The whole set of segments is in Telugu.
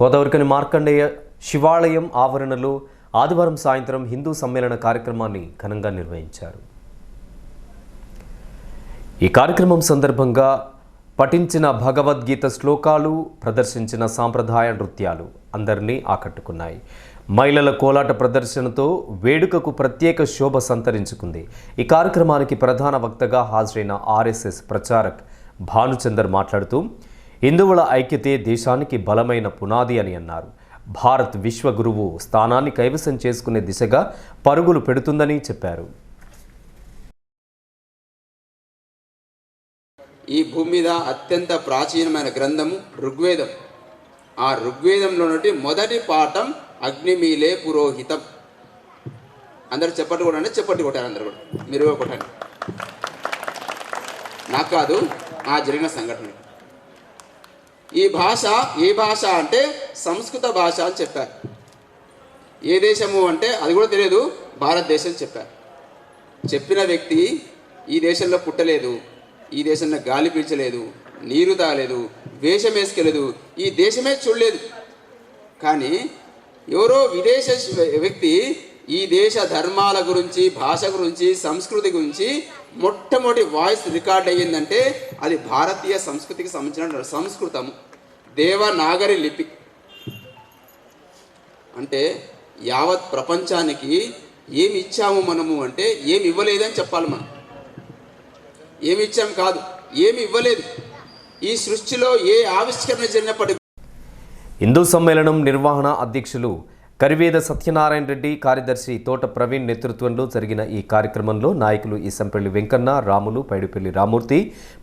గోదావరికని మార్కండేయ శివాలయం ఆవరణలో ఆదివారం సాయంత్రం హిందూ సమ్మేళన కార్యక్రమాన్ని ఘనంగా నిర్వహించారు. ఈ కార్యక్రమం సందర్భంగా పఠించిన భగవద్గీత శ్లోకాలు ప్రదర్శించిన సాంప్రదాయ నృత్యాలు అందరినీ ఆకట్టుకున్నాయి. మహిళల కోలాట ప్రదర్శనతో వేడుకకు ప్రత్యేక శోభ సంతరించుకుంది. ఈ కార్యక్రమానికి ప్రధాన వక్తగా హాజరైన ఆర్ఎస్ఎస్ ప్రచారక్ భానుచందర్ మాట్లాడుతూ హిందువుల ఐక్యతే దేశానికి బలమైన పునాది అని అన్నారు. భారత్ విశ్వగురువు స్థానాన్ని కైవసం చేసుకునే దిశగా పరుగులు పెడుతుందని చెప్పారు. ఈ భూమి మీద అత్యంత ప్రాచీనమైన గ్రంథము ఋగ్వేదం. ఆ ఋగ్వేదంలో నుండి మొదటి పాఠం అగ్నిమీలే పురోహితం. అందరు చెప్పట్టు కొట్టండి చెప్పట్టు కొట్టారు అందరు కూడా. మీరు కొట్టండి. నాకు కాదు ఆ జరిగిన సంఘటన. ఈ భాష ఏ భాష అంటే సంస్కృత భాష అని చెప్పారు. ఏ దేశము అంటే అది కూడా తెలియదు భారతదేశం చెప్పారు. చెప్పిన వ్యక్తి ఈ దేశంలో పుట్టలేదు ఈ దేశంలో గాలి పీల్చలేదు నీరు తాగలేదు వేషం వేసుకెళ్ళదు ఈ దేశమే చూడలేదు. కానీ ఎవరో విదేశ వ్యక్తి ఈ దేశ ధర్మాల గురించి భాష గురించి సంస్కృతి గురించి మొట్టమొదటి వాయిస్ రికార్డ్ అయ్యిందంటే అది భారతీయ సంస్కృతికి సంబంధించిన సంస్కృతము. దేవనాగరి లిపి. అంటే యావత్ ప్రపంచానికి ఏమి ఇచ్చాము మనము అంటే ఏమి ఇవ్వలేదని చెప్పాలి మనం. ఏమి ఇచ్చాం కాదు ఏమి ఇవ్వలేదు ఈ సృష్టిలో ఏ ఆవిష్కరణ జరిగినప్పటికీ హిందూ సమ్మేళనం నిర్వహణ అధ్యక్షులు కరివేద సత్యనారాయణ రెడ్డి కార్యదర్శి తోట ప్రవీణ్ నేతృత్వంలో జరిగిన ఈ కార్యక్రమంలో నాయకులు ఈసంపల్లి వెంకన్న రాములు పైడిపల్లి రామూర్తి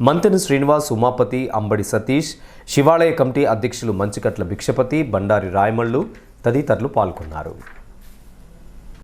మంతెన శ్రీనివాస్ ఉమాపతి అంబడి సతీష్ శివాలయ కమిటీ అధ్యక్షులు మంచికట్ల భిక్షపతి బండారి రాయమళ్ళు తదితరులు పాల్గొన్నారు.